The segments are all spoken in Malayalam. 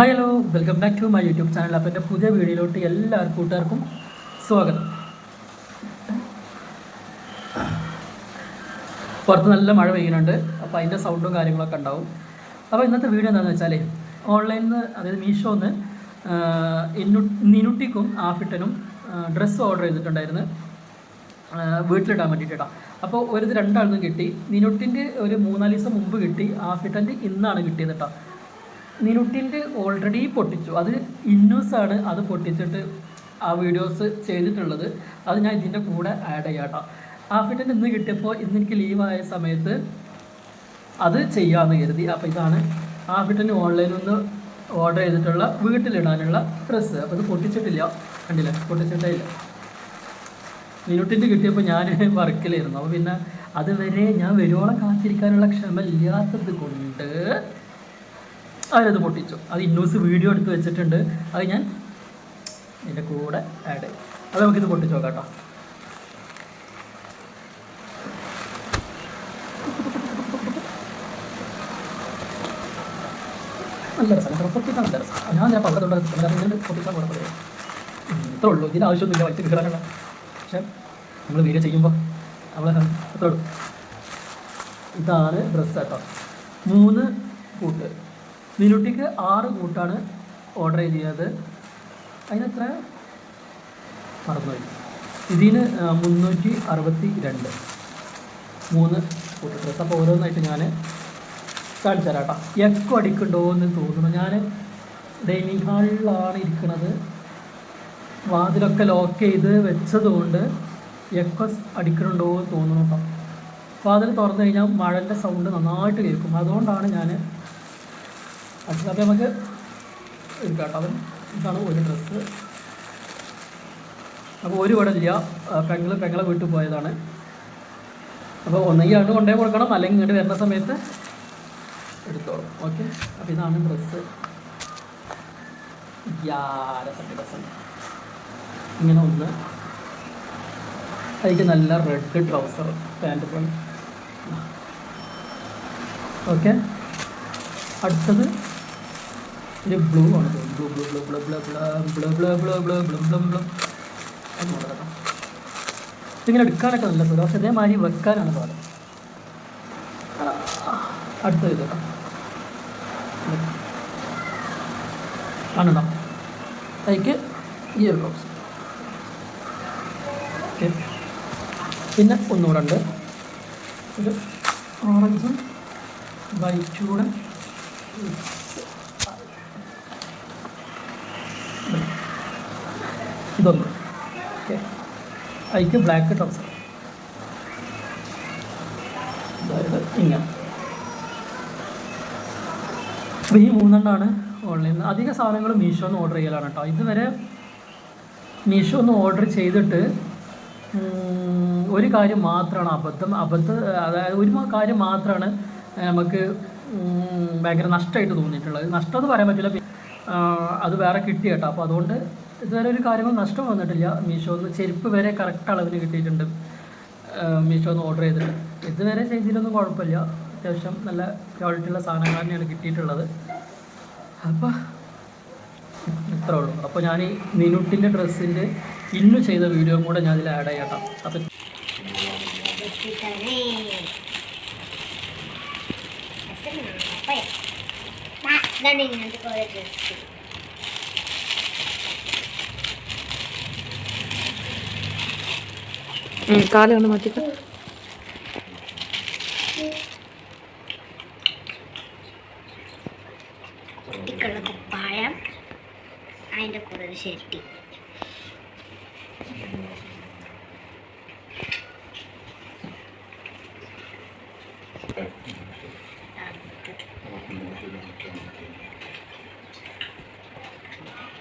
Hi hello welcome back to my YouTube channel അപ്പോൾ എന്റെ പുതിയ വീഡിയോയിലോട്ട് എല്ലാ കൂട്ടുകാർക്കും സ്വാഗതം. പുറത്ത് നല്ല മഴ പെയ്യുന്നുണ്ട്. അപ്പോൾ അതിന്റെ സൗണ്ടും കാര്യങ്ങളൊക്കെ ഉണ്ടാവും. അപ്പോൾ ഇന്നത്തെ വീഡിയോ എന്താണെന്ന് വെച്ചാൽ ഓൺലൈനിൽ നിന്ന് അതായത് മീഷോന്ന് ഇന്നു നിനുട്ടിക്കും ആഫിട്ടനും ഡ്രസ്സ് ഓർഡർ ചെയ്തിട്ടുണ്ടായിരുന്നു. വീട്ടിലിടാൻ വേണ്ടിയിട്ടിട്ടാണ് അപ്പോൾ ഒരു ഇത് കിട്ടി. നിനുട്ടിന്റെ ഒരു മൂന്നാൽ ദിവസം മുമ്പ് കിട്ടി. ആഫിട്ടന്റെ ഇന്നാണ് കിട്ടിയത് കേട്ടോ നിനുട്ടിന്റെ ഓൾറെഡി പൊട്ടിച്ചു. അത് ഇന്നൂസാണ് അത് പൊട്ടിച്ചിട്ട് ആ വീഡിയോസ് ചെയ്തിട്ടുള്ളത്. അത് ഞാൻ ഇതിന്റെ കൂടെ ആഡ് ചെയ്യാം കേട്ടോ ആഫിട്ടന്റെ ഇന്ന് കിട്ടിയപ്പോൾ ഇന്ന് എനിക്ക് ലീവായ സമയത്ത് അത് ചെയ്യാമെന്ന് കരുതി. അപ്പോൾ ഇതാണ് ആഫിറ്റൻ ഓൺലൈനിൽ നിന്ന് ഓർഡർ ചെയ്തിട്ടുള്ള വീട്ടിലിടാനുള്ള ഡ്രസ്സ് അപ്പോൾ ഇത് പൊട്ടിച്ചിട്ടില്ല. കണ്ടില്ല? പൊട്ടിച്ചിട്ടേ ഇല്ല. മിനുട്ടിന്റെ കിട്ടിയപ്പോൾ ഞാൻ വർക്കിലായിരുന്നു. അപ്പോൾ പിന്നെ അതുവരെ ഞാൻ വരുവോളം കാത്തിരിക്കാനുള്ള ക്ഷമ ഇല്ലാത്തത് കൊണ്ട് അവരത് പൊട്ടിച്ചു. അത് ഇന്നൂസ് വീഡിയോ എടുത്ത് വെച്ചിട്ടുണ്ട്. അത് ഞാൻ ഇതിന്റെ കൂടെ ആഡ് ചെയ്യും. അത് നമുക്കിത് പൊട്ടിച്ചു നോക്കാം കേട്ടോ. നല്ല രസമാണ്. പൊട്ടിക്കാൻ നല്ല രസം ഞാൻ ഞാൻ പൊട്ടിക്കാൻ കുഴപ്പമില്ല ഇത്രേ ഉള്ളൂ. ഇതിന് ആവശ്യമൊന്നുമില്ല. വലിച്ചു കീറാനുള്ള പക്ഷെ നമ്മൾ വീഡിയോ ചെയ്യുമ്പോൾ നമ്മൾ അത്രേ ഉള്ളൂ. ഇതാണ് ഡ്രസ്സ് കേട്ടോ. മൂന്ന് കൂട്ട്. മിനുട്ടിക്ക് ആറ് കൂട്ടാണ് ഓർഡർ ചെയ്തത്. അതിനെത്ര? മറന്നുപോയി. ഇതിന് മുന്നൂറ്റി അറുപത്തി രണ്ട് മൂന്ന് കൂട്ട് ഡ്രസ്സ് അപ്പോൾ ഓരോന്നായിട്ട് ഞാൻ കാണിച്ചു തരാം എക്കോ അടിക്കണ്ടോ എന്ന് തോന്നുന്നു. ഞാൻ ഡൈനിങ് ഹാളിലാണ് ഇരിക്കുന്നത് വാതിലൊക്കെ ലോക്ക് ചെയ്ത് വെച്ചതുകൊണ്ട് എക്കോ അടിക്കണുണ്ടോ എന്ന് തോന്നുന്നു കേട്ടോ. വാതിൽ തുറന്നു കഴിഞ്ഞാൽ മഴന്റെ സൗണ്ട് നന്നായിട്ട് കേൾക്കും. അതുകൊണ്ടാണ് ഞാൻ അപ്പോൾ നമുക്ക് കേട്ടോ. അവൻ ഇതാണ് ഒരു ഡ്രസ്സ് അപ്പോൾ ഒരു ഇല്ല. പെങ്ങൾ പെങ്ങളെ വീട്ടിൽ പോയതാണ്. അപ്പോൾ ഒന്നെങ്കിൽ അങ്ങോട്ട് കൊണ്ടേ കൊടുക്കണം. അല്ലെങ്കിൽ ഇങ്ങോട്ട് വരുന്ന സമയത്ത് എടുത്തോളും. ഓക്കെ അപ്പോൾ ഇതാണ് ഡ്രസ്സ് രസം ഇങ്ങനെ ഒന്ന്. അതിക്ക് നല്ല റെഡ് ട്രൗസർ പാന്റ് ഓക്കെ അടുത്തത് ഒരു ബ്ലൂ ആണ് ഇതിങ്ങനെ എടുക്കാനൊക്കെ നല്ല സുഖം പക്ഷെ ഇതേമാതിരി വെക്കാനാണ് പാട് അടുത്ത ഇത് കേട്ടോ കാണുണ്ടോ അതിക്ക് ഈ ഒരു ബോക്സ് ഓക്കെ പിന്നെ ഒന്നുകൂടെ ഉണ്ട് ഒരു ഓറഞ്ചും വൈറ്റും കൂടെ ഇതൊന്ന്. ഓക്കെ അതിക്ക് ബ്ലാക്ക് ട്രൗസർ ഇങ്ങനെ. ഈ മൂന്നെണ്ണമാണ് ഓൺലൈനിൽ അധിക സാധനങ്ങൾ മീഷോ മീഷോന്ന് ഓർഡർ ചെയ്യലാണ് കേട്ടോ ഇതുവരെ മീഷോ ഒന്ന് ഓർഡർ ചെയ്തിട്ട് ഒരു കാര്യം മാത്രമാണ് അബദ്ധം അബദ്ധ അതായത് ഒരു കാര്യം മാത്രമാണ് നമുക്ക് ഭയങ്കര നഷ്ടമായിട്ട് തോന്നിയിട്ടുള്ളത്. നഷ്ടം എന്ന് പറയാൻ പറ്റില്ല. അത് വേറെ കിട്ടി കേട്ടോ അപ്പോൾ അതുകൊണ്ട് ഇതുവരെ ഒരു കാര്യങ്ങൾ നഷ്ടം വന്നിട്ടില്ല. മീഷോന്ന് ചെരുപ്പ് വരെ കറക്റ്റ് അളവിന് കിട്ടിയിട്ടുണ്ട്. മീഷോന്ന് ഓർഡർ ചെയ്തിട്ട്. ഇതുവരെ ചെയ്തിട്ടൊന്നും കുഴപ്പമില്ല. അത്യാവശ്യം നല്ല ക്വാളിറ്റിയുള്ള സാധനങ്ങൾ തന്നെയാണ് കിട്ടിയിട്ടുള്ളത്. അപ്പോൾ ഇത്രേ ഉള്ളൂ. അപ്പോൾ ഞാൻ ഈ നിനുട്ടിന്റെ ഡ്രസ്സിന്റെ ഇന്ന് ചെയ്ത വീഡിയോ കൂടെ ഞാൻ ഇതിൽ ആഡ് ചെയ്യട്ടോ അപ്പം ഇതാണ് ഇങ്ങനത്തെ കുറേ na, കാൽ കൊണ്ട് മാറ്റിക്ക കുട്ടിക്കുള്ള കുപ്പായം അതിന്റെ കൂടെ ഒരു Shetty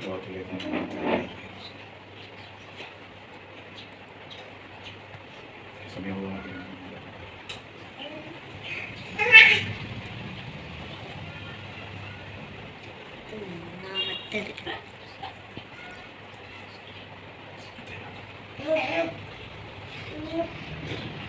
Thank you. Sabihan ko natin. Thank you.